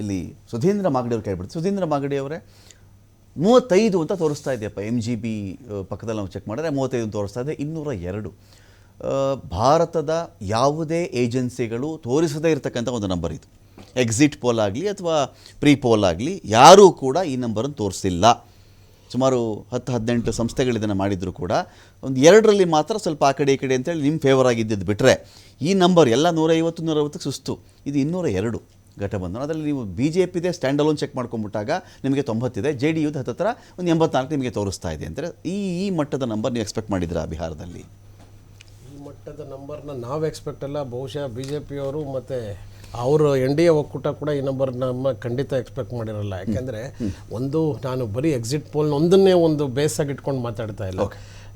ಇಲ್ಲಿ ಸುಧೀಂದ್ರ ಮಾಗಡಿ ಅವ್ರು ಕೇಳ್ಬಿಡ್ತು ಸುಧೀಂದ್ರ ಮಾಗಡಿ ಅವರೇ, ಮೂವತ್ತೈದು ಅಂತ ತೋರಿಸ್ತಾ ಇದೆಯಪ್ಪ ಎಂ ಜಿ ಬಿ ಪಕ್ಕದಲ್ಲಿ ನಾವು ಚೆಕ್ ಮಾಡಿದ್ರೆ ಮೂವತ್ತೈದು ಅಂತ ತೋರಿಸ್ತಾ ಇದೆ ಇನ್ನೂರ ಎರಡು ಭಾರತದ ಯಾವುದೇ ಏಜೆನ್ಸಿಗಳು ತೋರಿಸದೇ ಇರತಕ್ಕಂಥ ಒಂದು ನಂಬರ್ ಇದು. ಎಕ್ಸಿಟ್ ಪೋಲ್ ಆಗಲಿ ಅಥವಾ ಪ್ರೀ ಪೋಲ್ ಆಗಲಿ, ಯಾರೂ ಕೂಡ ಈ ನಂಬರನ್ನು ತೋರಿಸಿಲ್ಲ. ಸುಮಾರು ಹತ್ತು, ಹದಿನೆಂಟು ಸಂಸ್ಥೆಗಳು ಇದನ್ನು ಮಾಡಿದರೂ ಕೂಡ. ಒಂದು ಎರಡರಲ್ಲಿ ಮಾತ್ರ ಸ್ವಲ್ಪ ಆ ಕಡೆ ಈ ಕಡೆ ಅಂತೇಳಿ ನಿಮ್ಮ ಫೇವರ್ ಆಗಿದ್ದಿದ್ದು ಬಿಟ್ಟರೆ ಈ ನಂಬರ್ ಎಲ್ಲ ನೂರೈವತ್ತು, ನೂರೈವತ್ತಕ್ಕೆ ಸುಸ್ತು. ಇದು ಇನ್ನೂರ ಎರಡು ಘಟಬಂಧನ. ಅದರಲ್ಲಿ ನೀವು ಬಿ ಜೆ ಪಿದೆ ಸ್ಟ್ಯಾಂಡ್ ಅಲೋನ್ ಚೆಕ್ ಮಾಡ್ಕೊಂಬಿಟ್ಟಾಗ ನಿಮಗೆ ತೊಂಬತ್ತಿದೆ ಜೆ ಡಿ ಯು ಹತ್ತತ್ರ ಒಂದು ಎಂಬತ್ನಾಲ್ಕು ನಿಮಗೆ ತೋರಿಸ್ತಾ ಇದೆ ಅಂದರೆ ಈ ಈ ಮಟ್ಟದ ನಂಬರ್ ನೀವು ಎಕ್ಸ್ಪೆಕ್ಟ್ ಮಾಡಿದ್ರಾ ಬಿಹಾರದಲ್ಲಿ? ಈ ಮಟ್ಟದ ನಂಬರ್ನ ನಾವು ಎಕ್ಸ್ಪೆಕ್ಟ್ ಅಲ್ಲ. ಬಹುಶಃ ಬಿ ಜೆ ಪಿಯವರು ಮತ್ತು ಅವರು ಎನ್ ಡಿ ಎ ಒಕ್ಕೂಟ ಕೂಡ ಈ ನಂಬರ್ ನಮ್ಮ ಖಂಡಿತ ಎಕ್ಸ್ಪೆಕ್ಟ್ ಮಾಡಿರಲ್ಲ. ಯಾಕೆಂದರೆ ಒಂದು ನಾನು ಬರೀ ಎಕ್ಸಿಟ್ ಪೋಲ್ನ ಒಂದನ್ನೇ ಒಂದು ಬೇಸಾಗಿ ಇಟ್ಕೊಂಡು ಮಾತಾಡ್ತಾ ಇಲ್ಲ.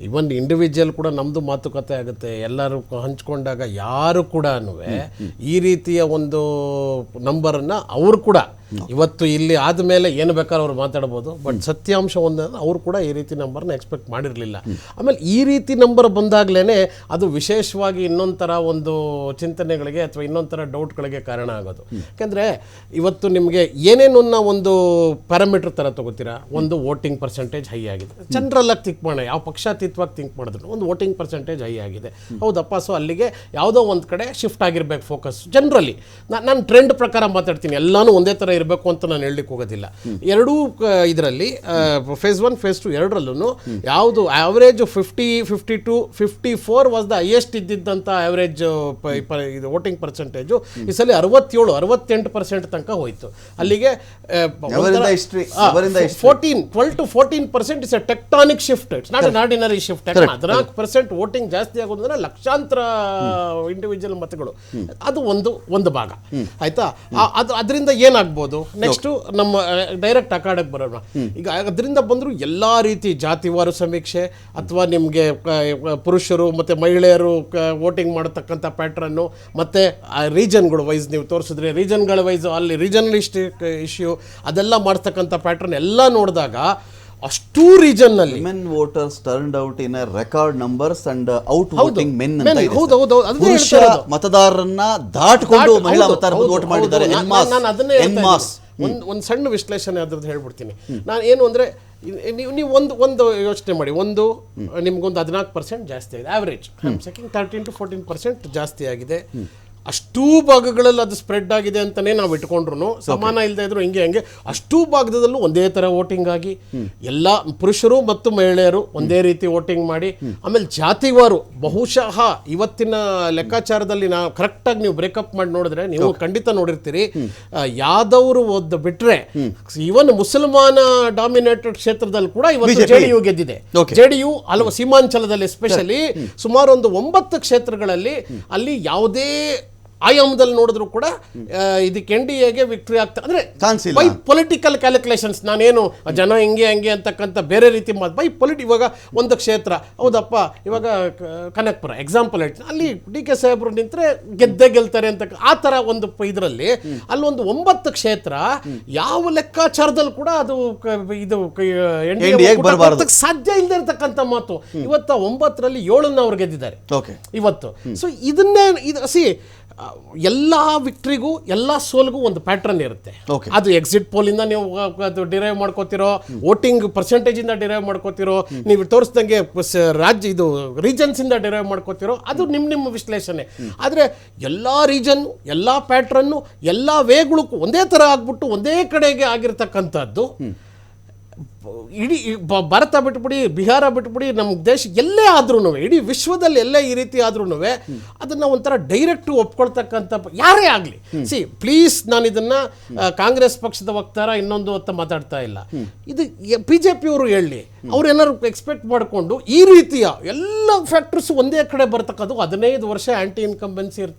ಇವನ್ ಇಂಡಿವಿಜುವಲ್ ಕೂಡ ನಮ್ಮದು ಮಾತುಕತೆ ಆಗುತ್ತೆ. ಎಲ್ಲರೂ ಹಂಚ್ಕೊಂಡಾಗ ಯಾರು ಕೂಡ ಈ ರೀತಿಯ ಒಂದು ನಂಬರನ್ನು ಅವರು ಕೂಡ ಇವತ್ತು ಇಲ್ಲಿ ಆದಮೇಲೆ ಏನು ಬೇಕಾದ್ರೂ ಅವ್ರು ಮಾತಾಡ್ಬೋದು. ಬಟ್ ಸತ್ಯಾಂಶ ಒಂದು ಅವ್ರು ಕೂಡ ಈ ರೀತಿ ನಂಬರ್ನ ಎಕ್ಸ್ಪೆಕ್ಟ್ ಮಾಡಿರಲಿಲ್ಲ. ಆಮೇಲೆ ಈ ರೀತಿ ನಂಬರ್ ಬಂದಾಗಲೇ ಅದು ವಿಶೇಷವಾಗಿ ಇನ್ನೊಂಥರ ಒಂದು ಚಿಂತನೆಗಳಿಗೆ ಅಥವಾ ಇನ್ನೊಂಥರ ಡೌಟ್ಗಳಿಗೆ ಕಾರಣ ಆಗೋದು. ಯಾಕೆಂದರೆ ಇವತ್ತು ನಿಮಗೆ ಏನೇನು ಒಂದು ಪ್ಯಾರಾಮೀಟರ್ ಥರ ತಗೋತೀರಾ? ಒಂದು ವೋಟಿಂಗ್ ಪರ್ಸೆಂಟೇಜ್ ಹೈ ಆಗಿದೆ. ಜನರಲ್ಲಾಗಿ ತಿಕ್ಕ ಯಾವ ಮಾಡೋಣ ಯಾವ ಪಕ್ಷಾತೀತವಾಗಿ ಥಿಂಕ್ ಮಾಡಿದ್ರು. ಒಂದು ವೋಟಿಂಗ್ ಪರ್ಸೆಂಟೇಜ್ ಹೈ ಆಗಿದೆ. ಹೌದಪ್ಪ ಸೊ ಅಲ್ಲಿಗೆ ಯಾವುದೋ ಒಂದು ಕಡೆ ಶಿಫ್ಟ್ ಆಗಿರಬೇಕು ಫೋಕಸ್ ಜನರಲಿ ನಾನು ಟ್ರೆಂಡ್ ಪ್ರಕಾರ ಮಾತಾಡ್ತೀನಿ. ಎಲ್ಲಾನು ಒಂದೇ ಥರ ಇರಬೇಕು ಅಂತ ನಾನು ಹೇಳಲಿಕ್ಕೆ ಹೋಗೋದಿಲ್ಲ. ಎರಡೂ ಇದರಲ್ಲಿ ಫೇಸ್ ಒನ್ ಫೇಸ್ ಟು ಎರಡರಲ್ಲೂ ಯಾವುದು average fifty fifty two fifty four was the highest ಇದ್ದಿದ್ದಂಥ average ಇದು ವೋಟಿಂಗ್ ಪರ್ಸೆಂಟೇಜು ಈ ಸಲ ಅರವತ್ತೇಳು ಅರವತ್ತೆಂಟು ಪರ್ಸೆಂಟ್ ತನಕ ಹೋಯಿತು. ಅಲ್ಲಿಗೆ. Fourteen twelve to fourteen percent is a tectonic shift it's not ordinary shift ಹದಿನಾಲ್ಕು ಪರ್ಸೆಂಟ್ ವೋಟಿಂಗ್ ಜಾಸ್ತಿ ಆಗೋದಂದ್ರೆ ಲಕ್ಷಾಂತರ ಇಂಡಿವಿಜುವಲ್ ಮತಗಳು. ಅದು ಒಂದು ಒಂದು ಭಾಗ. ಆಯ್ತಾ? ಅದು ಅದರಿಂದ ಏನಾಗ್ಬೋದು? ನೆಕ್ಸ್ಟ್ ನಮ್ಮ ಡೈರೆಕ್ಟ್ ಅಕಾಡೆಕ್ ಬರೋಣ. ಈಗ ಅದರಿಂದ ಬಂದ್ರು ಎಲ್ಲಾ ರೀತಿ ಜಾತಿವಾರು ಸಮೀಕ್ಷೆ ಅಥವಾ ನಿಮಗೆ ಪುರುಷರು ಮತ್ತೆ ಮಹಿಳೆಯರು ವೋಟಿಂಗ್ ಮಾಡತಕ್ಕಂಥ ಪ್ಯಾಟ್ರನ್ನು ಮತ್ತೆ ರೀಜನ್ಗಳು ವೈಸ್ ನೀವು ತೋರಿಸಿದ್ರೆ ರೀಜನ್ಗಳ ವೈಸ್ ಅಲ್ಲಿ ರೀಜನಲಿಸ್ಟಿಕ್ ಇಶ್ಯೂ ಅದೆಲ್ಲ ಮಾಡ್ತಕ್ಕಂಥ ಪ್ಯಾಟ್ರನ್ ಎಲ್ಲ ನೋಡಿದಾಗ ಅಷ್ಟೂ ರೀಜನ್ನಲ್ಲಿ men voters turn out in record numbers and out. Voting men ಹೌದು. ಹೌದು, ಪುರುಷ ಮತದಾರರನ್ನ ದಾಟ್ಕೊಂಡು ಮಹಿಳಾ ಮತದಾರರು ವೋಟ್ ಮಾಡಿದ್ದಾರೆ. ನಾನ್- ಅದನ್ನೇ. ಒಂದ್ ಒಂದು ಸಣ್ಣ ವಿಶ್ಲೇಷಣೆ ಅದ್ರದ್ದು ಹೇಳ್ಬಿಡ್ತೀನಿ. ನಾನು ಏನು ಅಂದರೆ ನೀವು ನೀವು ಒಂದು ಒಂದು ಯೋಚನೆ ಮಾಡಿ. ಒಂದು ನಿಮ್ಗೊಂದು ಹದಿನಾಲ್ಕು ಪರ್ಸೆಂಟ್ ಜಾಸ್ತಿ ಆಗಿದೆ. Average second thirteen to fourteen percent ಜಾಸ್ತಿ ಆಗಿದೆ. ಅಷ್ಟೂ ಭಾಗಗಳಲ್ಲಿ ಅದು ಸ್ಪ್ರೆಡ್ ಆಗಿದೆ ಅಂತಲೇ ನಾವು ಇಟ್ಕೊಂಡ್ರು ಸಮಾನ ಇಲ್ಲದೆ ಇದ್ರು ಹಿಂಗೆ ಹಂಗೆ. ಅಷ್ಟೂ ಭಾಗದಲ್ಲೂ ಒಂದೇ ಥರ ವೋಟಿಂಗ್ ಆಗಿ ಎಲ್ಲ ಪುರುಷರು ಮತ್ತು ಮಹಿಳೆಯರು ಒಂದೇ ರೀತಿ ವೋಟಿಂಗ್ ಮಾಡಿ. ಆಮೇಲೆ ಜಾತಿವಾರು ಬಹುಶಃ ಇವತ್ತಿನ ಲೆಕ್ಕಾಚಾರದಲ್ಲಿ ನಾವು ಕರೆಕ್ಟಾಗಿ ನೀವು ಬ್ರೇಕಪ್ ಮಾಡಿ ನೋಡಿದ್ರೆ ನೀವು ಖಂಡಿತ ನೋಡಿರ್ತೀರಿ. ಯಾದವರು ಒದ್ದು ಬಿಟ್ರೆ ಇವನ್ ಮುಸಲ್ಮಾನ ಡಾಮಿನೇಟೆಡ್ ಕ್ಷೇತ್ರದಲ್ಲಿ ಕೂಡ ಇವತ್ತು. ಜೆ ಡಿ ಯು ಗೆದ್ದಿದೆ. ಜೆ ಡಿ ಯು ಹಲವು ಸೀಮಾಂಚಲದಲ್ಲಿ ಎಸ್ಪೆಷಲಿ ಸುಮಾರು ಒಂದು ಒಂಬತ್ತು ಕ್ಷೇತ್ರಗಳಲ್ಲಿ ಅಲ್ಲಿ ಯಾವುದೇ ಆಯಾಮದಲ್ಲಿ ನೋಡಿದ್ರು ಕೂಡ ಇದಕ್ಕೆ ಎನ್ ಡಿ ಎಗೆ ವಿಕ್ಟ್ರಿ ಆಗ್ತಾ ಅಂದ್ರೆ ಬೈ ಪೊಲಿಟಿಕಲ್ ಕ್ಯಾಲ್ಕುಲೇಷನ್ಸ್ ನಾನೇನು ಜನ ಹಿಂಗೆ ಹಂಗೆ ಅಂತಕ್ಕಂಥ ಬೇರೆ ರೀತಿ ಮಾತು ಬೈ ಪೊಲಿಟಿ ಇವಾಗ ಒಂದು ಕ್ಷೇತ್ರ ಹೌದಪ್ಪ ಇವಾಗ ಕನಕ್ಪುರ ಎಕ್ಸಾಂಪಲ್ ಹೇಳ್ತೀನಿ. ಅಲ್ಲಿ ಡಿ ಕೆ ಸಾಹೇಬ್ರು ನಿಂತರೆ ಗೆದ್ದೇ ಗೆಲ್ತಾರೆ ಅಂತ ಆ ಥರ ಒಂದು ಇದರಲ್ಲಿ ಅಲ್ಲೊಂದು ಒಂಬತ್ತು ಕ್ಷೇತ್ರ ಯಾವ ಲೆಕ್ಕಾಚಾರದಲ್ಲಿ ಕೂಡ ಅದು ಇದು. ಸಾಧ್ಯ ಇಲ್ಲದೆ ಇರತಕ್ಕಂಥ ಮಾತು. ಇವತ್ತ ಒಂಬತ್ತರಲ್ಲಿ ಏಳನ್ನ ಅವ್ರು ಗೆದ್ದಿದ್ದಾರೆ. ಓಕೆ ಇವತ್ತು. ಸೊ ಇದನ್ನೇ ಇದು ಸಿ ಎಲ್ಲ ವಿಕ್ಟ್ರಿಗೂ ಎಲ್ಲ ಸೋಲ್ಗೂ ಒಂದು ಪ್ಯಾಟ್ರನ್ ಇರುತ್ತೆ. ಅದು ಎಕ್ಸಿಟ್ ಪೋಲಿಂದ ನೀವು ಅದು ಡಿರೈವ್ ಮಾಡ್ಕೋತಿರೋ ವೋಟಿಂಗ್ ಪರ್ಸೆಂಟೇಜಿಂದ ಡಿರೈವ್ ಮಾಡ್ಕೋತಿರೋ ನೀವು ತೋರಿಸ್ದಂಗೆ ರಾಜ್ಯ ಇದು ರೀಜನ್ಸ್ ಇಂದ ಡಿರೈವ್ ಮಾಡ್ಕೋತಿರೋ ಅದು ನಿಮ್ಮ ನಿಮ್ಮ ವಿಶ್ಲೇಷಣೆ ಆದರೆ ಎಲ್ಲ ರೀಜನ್ ಎಲ್ಲ ಪ್ಯಾಟ್ರನ್ನು ಎಲ್ಲ ವೇಗಳಕ್ಕೂ ಒಂದೇ ಥರ ಆಗ್ಬಿಟ್ಟು ಒಂದೇ ಕಡೆಗೆ ಆಗಿರ್ತಕ್ಕಂಥದ್ದು ಇಡೀ ಭಾರತ ಬಿಟ್ಬಿಡಿ, ಬಿಹಾರ ಬಿಟ್ಬಿಡಿ ನಮ್ಮ ದೇಶ ಎಲ್ಲೇ ಆದ್ರೂ ಇಡೀ ವಿಶ್ವದಲ್ಲಿ ಎಲ್ಲೇ ಈ ರೀತಿ ಆದ್ರೂ ಅದನ್ನ ಒಂಥರ ಡೈರೆಕ್ಟ್ ಒಪ್ಕೊಳ್ತಕ್ಕಂಥ ಯಾರೇ ಆಗಲಿ. ಸಿ ಪ್ಲೀಸ್ ನಾನು ಇದನ್ನ ಕಾಂಗ್ರೆಸ್ ಪಕ್ಷದ ವಕ್ತಾರ ಇನ್ನೊಂದು ಹೊತ್ತ ಮಾತಾಡ್ತಾ ಇಲ್ಲ. ಇದು ಬಿ ಜೆ ಪಿಯವರು ಹೇಳಿ ಅವ್ರು ಏನಾದ್ರು ಎಕ್ಸ್ಪೆಕ್ಟ್ ಮಾಡಿಕೊಂಡು ಈ ರೀತಿಯ ಎಲ್ಲ ಫ್ಯಾಕ್ಟರ್ಸ್ ಒಂದೇ ಕಡೆ ಬರ್ತಕ್ಕದ್ದು ಹದಿನೈದು ವರ್ಷ ಆಂಟಿ ಇನ್ಕಂಬೆನ್ಸಿ ಇರ್ತಕ್ಕಂಥ